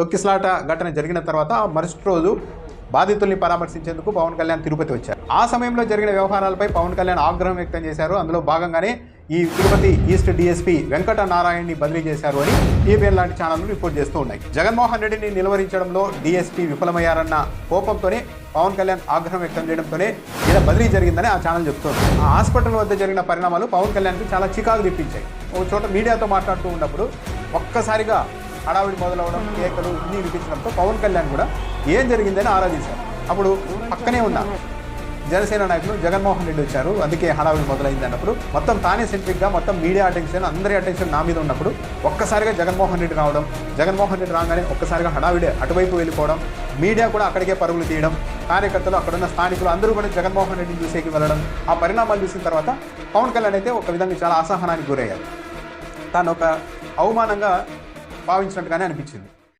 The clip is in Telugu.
తొక్కిసలాట ఘటన జరిగిన తర్వాత మరుసటి రోజు బాధితుల్ని పరామర్శించేందుకు పవన్ కళ్యాణ్ తిరుపతి వచ్చారు. ఆ సమయంలో జరిగిన వ్యవహారాలపై పవన్ కళ్యాణ్ ఆగ్రహం వ్యక్తం చేశారు. అందులో భాగంగానే ఈ తిరుపతి ఈస్ట్ డిఎస్పీ వెంకట నారాయణని బదిలీ చేశారు అని ఈబీఎన్ లాంటి ఛానళ్ళు రిపోర్ట్ చేస్తూ ఉన్నాయి. జగన్మోహన్ రెడ్డిని నిలువరించడంలో డిఎస్పీ విఫలమయ్యారన్న కోపంతోనే పవన్ కళ్యాణ్ ఆగ్రహం వ్యక్తం చేయడంతోనే ఇలా బదిలీ జరిగిందని ఆ ఛానల్ చెప్తోంది. ఆ హాస్పిటల్ వద్ద జరిగిన పరిణామాలు పవన్ కళ్యాణ్కి చాలా చికాకు తెప్పించాయి. ఒక చోట మీడియాతో మాట్లాడుతూ ఉన్నప్పుడు ఒక్కసారిగా హడావిడి మొదలవడం కేకలు ఇన్ని వినిపించడంతో పవన్ కళ్యాణ్ కూడా ఏం జరిగిందని ఆరాధించారు. అప్పుడు పక్కనే ఉన్న జనసేన నాయకులు జగన్మోహన్ రెడ్డి వచ్చారు. అందుకే హడావిడి మొదలైంది అన్నప్పుడు మొత్తం తానే సెంట్రిక్గా మొత్తం మీడియా అటెన్షన్ అందరి అటెన్షన్ నా మీద ఉన్నప్పుడు ఒక్కసారిగా జగన్మోహన్ రెడ్డి రావడం జగన్మోహన్ రెడ్డి రాగానే ఒక్కసారిగా హడావిడి అటువైపు వెళ్ళిపోవడం మీడియా కూడా అక్కడికే పరుగులు తీయడం కార్యకర్తలు అక్కడున్న స్థానికులు అందరూ కూడా జగన్మోహన్ రెడ్డిని చూసేకి వెళ్ళడం ఆ పరిణామాలు చూసిన తర్వాత పవన్ కళ్యాణ్ అయితే ఒక విధంగా చాలా అసహనానికి గురయ్యారు. తాను ఒక అవమానంగా భావించినట్టుగానే అనిపించింది.